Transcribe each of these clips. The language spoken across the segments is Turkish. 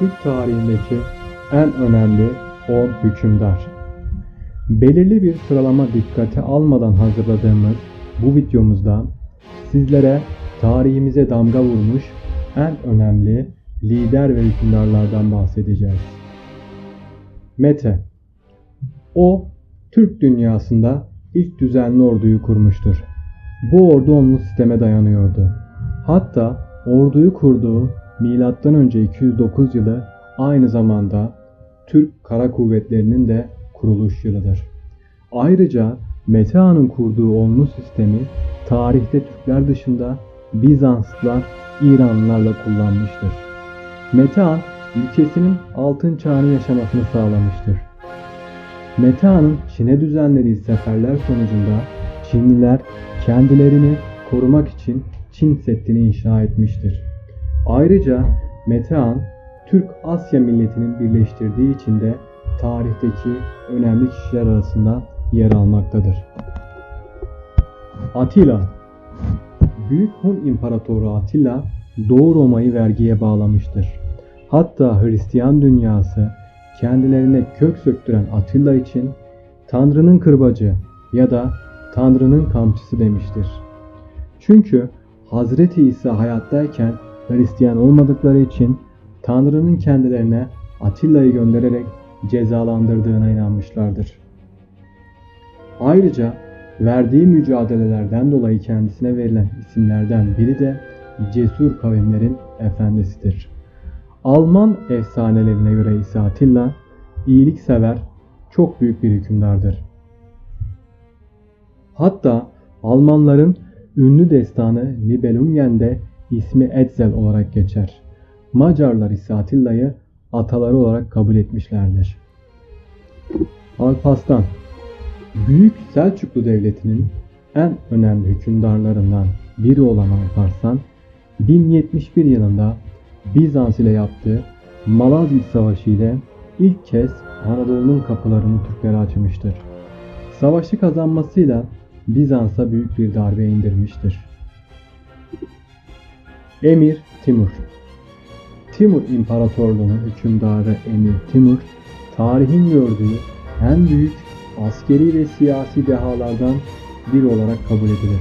Türk tarihindeki en önemli 10 hükümdar. Belirli bir sıralama dikkate almadan hazırladığımız bu videomuzda sizlere tarihimize damga vurmuş en önemli lider ve hükümdarlardan bahsedeceğiz. Mete O Türk dünyasında ilk düzenli orduyu kurmuştur. Bu ordu onlu sisteme dayanıyordu. Hatta orduyu kurduğu M.Ö. 209 yılı aynı zamanda Türk Kara Kuvvetleri'nin de kuruluş yılıdır. Ayrıca Mete Han'ın kurduğu onlu sistemi tarihte Türkler dışında Bizanslılar, İranlılarla kullanmıştır. Mete Han ülkesinin altın çağını yaşamasını sağlamıştır. Mete Han'ın Çin'e düzenlediği seferler sonucunda Çinliler kendilerini korumak için Çin Seddi'ni inşa etmiştir. Ayrıca Mete Han, Türk-Asya milletinin birleştirdiği için de tarihteki önemli kişiler arasında yer almaktadır. Atilla Büyük Hun İmparatoru Atilla Doğu Roma'yı vergiye bağlamıştır. Hatta Hristiyan dünyası kendilerine kök söktüren Atilla için Tanrı'nın kırbacı ya da Tanrı'nın kamçısı demiştir. Çünkü Hazreti İsa hayattayken Hristiyan olmadıkları için Tanrı'nın kendilerine Atilla'yı göndererek cezalandırdığına inanmışlardır. Ayrıca verdiği mücadelelerden dolayı kendisine verilen isimlerden biri de cesur kavimlerin efendisidir. Alman efsanelerine göre ise Atilla iyiliksever, çok büyük bir hükümdardır. Hatta Almanların ünlü destanı Nibelungen'de ismi Etzel olarak geçer. Macarlar ise Atilla'yı ataları olarak kabul etmişlerdir. Alparslan Büyük Selçuklu Devleti'nin en önemli hükümdarlarından biri olan Alparslan 1071 yılında Bizans ile yaptığı Malazgirt Savaşı ile ilk kez Anadolu'nun kapılarını Türklere açmıştır. Savaşı kazanmasıyla Bizans'a büyük bir darbe indirmiştir. Emir Timur Timur İmparatorluğu'nun hükümdarı Emir Timur, tarihin gördüğü en büyük askeri ve siyasi dehalardan biri olarak kabul edilir.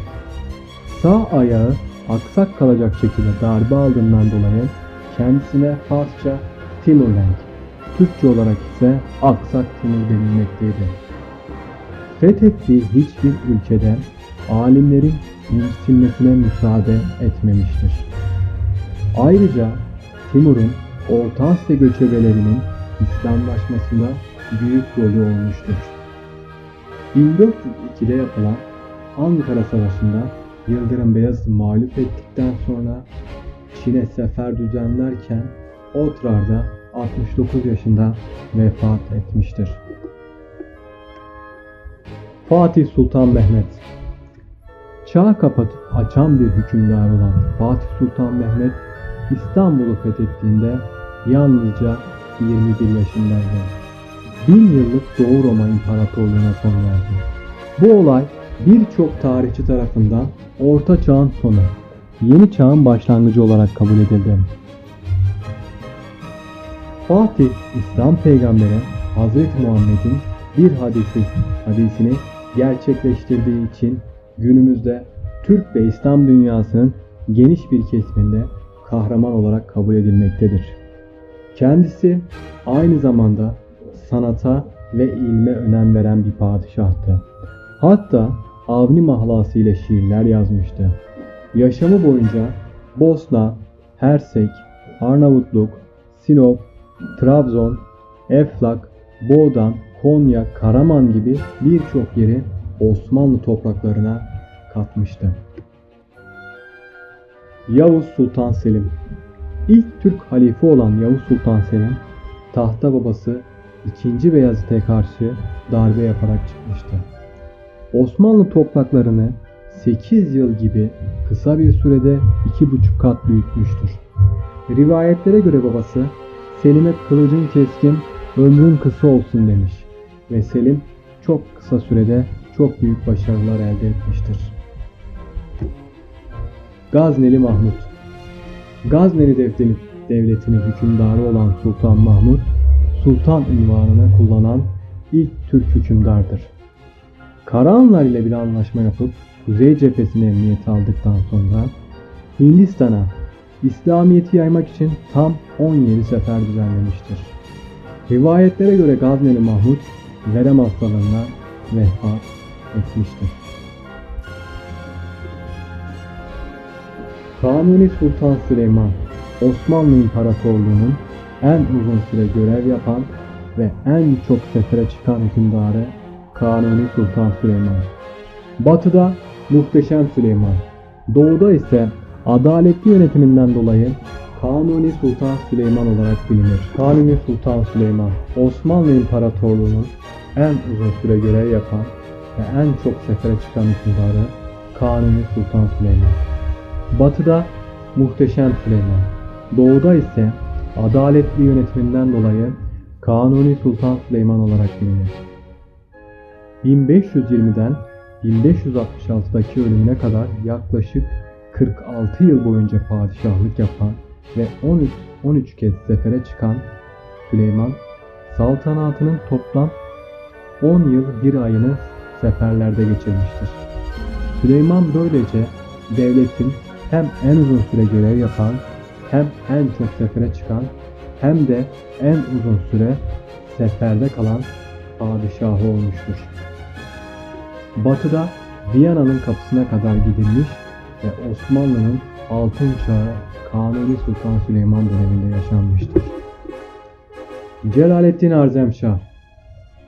Sağ ayağı aksak kalacak şekilde darbe aldığından dolayı kendisine Farsça Timurlenk, Türkçe olarak ise Aksak Timur denilmekteydi. Fethettiği hiçbir ülkede alimlerin incitilmesine müsaade etmemiştir. Ayrıca Timur'un Orta Asya göçebelerinin İslamlaşmasında büyük rolü olmuştur. 1402'de yapılan Ankara Savaşı'nda Yıldırım Beyazıt'ı mağlup ettikten sonra Çin'e sefer düzenlerken Otrar'da 69 yaşında vefat etmiştir. Fatih Sultan Mehmet Çağ kapatıp açan bir hükümdar olan Fatih Sultan Mehmet İstanbul'u fethettiğinde yalnızca 21 yaşındaydı. Bin yıllık Doğu Roma İmparatorluğu'na son verdi. Bu olay birçok tarihçi tarafından Orta Çağ'ın sonu, Yeni Çağ'ın başlangıcı olarak kabul edildi. Fatih, İslam peygamberi Hz. Muhammed'in bir hadisi, hadisini gerçekleştirdiği için günümüzde Türk ve İslam dünyasının geniş bir kesiminde kahraman olarak kabul edilmektedir. Kendisi aynı zamanda sanata ve ilme önem veren bir padişahtı. Hatta Avni mahlası ile şiirler yazmıştı. Yaşamı boyunca Bosna, Hersek, Arnavutluk, Sinop, Trabzon, Eflak, Boğdan, Konya, Karaman gibi birçok yeri Osmanlı topraklarına katmıştı. Yavuz Sultan Selim İlk Türk halife olan Yavuz Sultan Selim, tahta babası 2. Beyazıt'a karşı darbe yaparak çıkmıştı. Osmanlı topraklarını 8 yıl gibi kısa bir sürede 2,5 kat büyütmüştür. Rivayetlere göre babası Selim'e kılıcın keskin, ömrün kısa olsun demiş ve Selim çok kısa sürede çok büyük başarılar elde etmiştir. Gazneli Mahmut Gazneli Devleti, devletinin hükümdarı olan Sultan Mahmut, Sultan ünvanını kullanan ilk Türk hükümdardır. Karahanlar ile bir anlaşma yapıp Kuzey cephesine emniyet aldıktan sonra Hindistan'a İslamiyet'i yaymak için tam 17 sefer düzenlemiştir. Rivayetlere göre Gazneli Mahmut verem hastalığına vefat etmiştir. Kanuni Sultan Süleyman Osmanlı İmparatorluğu'nun en uzun süre görev yapan ve en çok sefere çıkan hükümdarı Kanuni Sultan Süleyman. Batıda Muhteşem Süleyman, doğuda ise adaletli yönetiminden dolayı Kanuni Sultan Süleyman olarak bilinir. Kanuni Sultan Süleyman, Osmanlı İmparatorluğu'nun en uzun süre görev yapan ve en çok sefere çıkan hükümdarı Kanuni Sultan Süleyman. Batıda Muhteşem Süleyman, doğuda ise adaletli yönetiminden dolayı Kanuni Sultan Süleyman olarak bilinir. 1520'den 1566'daki ölümüne kadar yaklaşık 46 yıl boyunca padişahlık yapan ve 13 13 kez sefere çıkan Süleyman saltanatının toplam 10 yıl bir ayını seferlerde geçirmiştir. Süleyman böylece devletin hem en uzun süre görev yapan, hem en çok sefere çıkan, hem de en uzun süre seferde kalan padişahı olmuştur. Batıda Viyana'nın kapısına kadar gidilmiş ve Osmanlı'nın altın çağı Kanuni Sultan Süleyman döneminde yaşanmıştır. Celaleddin Arzemşah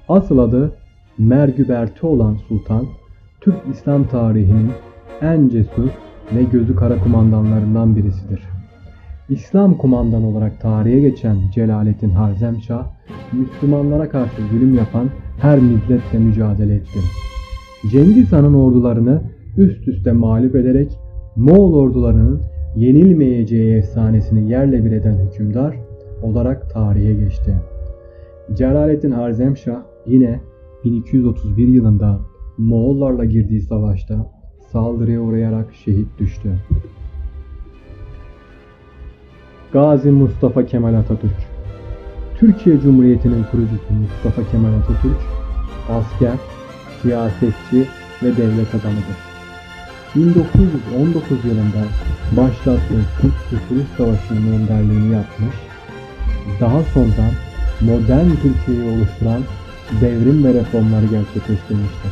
Asıl adı Mergüberti olan sultan, Türk İslam tarihinin en cesur ve gözü kara kumandanlarından birisidir. İslam kumandan olarak tarihe geçen Celaleddin Harzemşah, Müslümanlara karşı zulüm yapan her milletle mücadele etti. Cengiz Han'ın ordularını üst üste mağlup ederek Moğol ordularının yenilmeyeceği efsanesini yerle bir eden hükümdar olarak tarihe geçti. Celaleddin Harzemşah yine 1231 yılında Moğollarla girdiği savaşta saldırıya uğrayarak şehit düştü. Gazi Mustafa Kemal Atatürk Türkiye Cumhuriyeti'nin kurucusu Mustafa Kemal Atatürk asker, siyasetçi ve devlet adamıdır. 1919 yılında başlattığı Türk Kurtuluş Savaşı'nın önderliğini yapmış, daha sonra modern Türkiye'yi oluşturan devrim ve reformları gerçekleştirmiştir.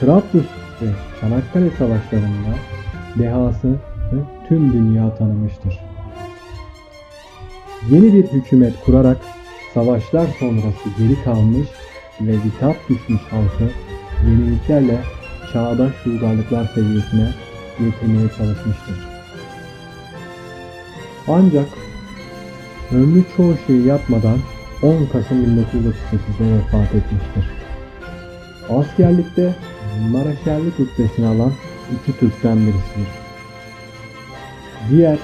Trablus ve Çanakkale savaşlarında dehası tüm dünya tanımıştır. Yeni bir hükümet kurarak savaşlar sonrası geri kalmış ve vitap düşmüş halkı yeniliklerle çağdaş uygarlıklar seviyesine getirmeye çalışmıştır. Ancak ömrü çoğu şeyi yapmadan 10 Kasım 1938'de vefat etmiştir. Askerlikte Maraşerlik rütbesini alan iki Türk'ten birisidir. Diğer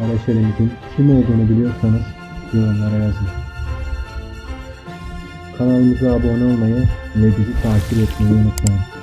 Maraşerimizin kim olduğunu biliyorsanız yorumlara yazın. Kanalımıza abone olmayı ve bizi takip etmeyi unutmayın.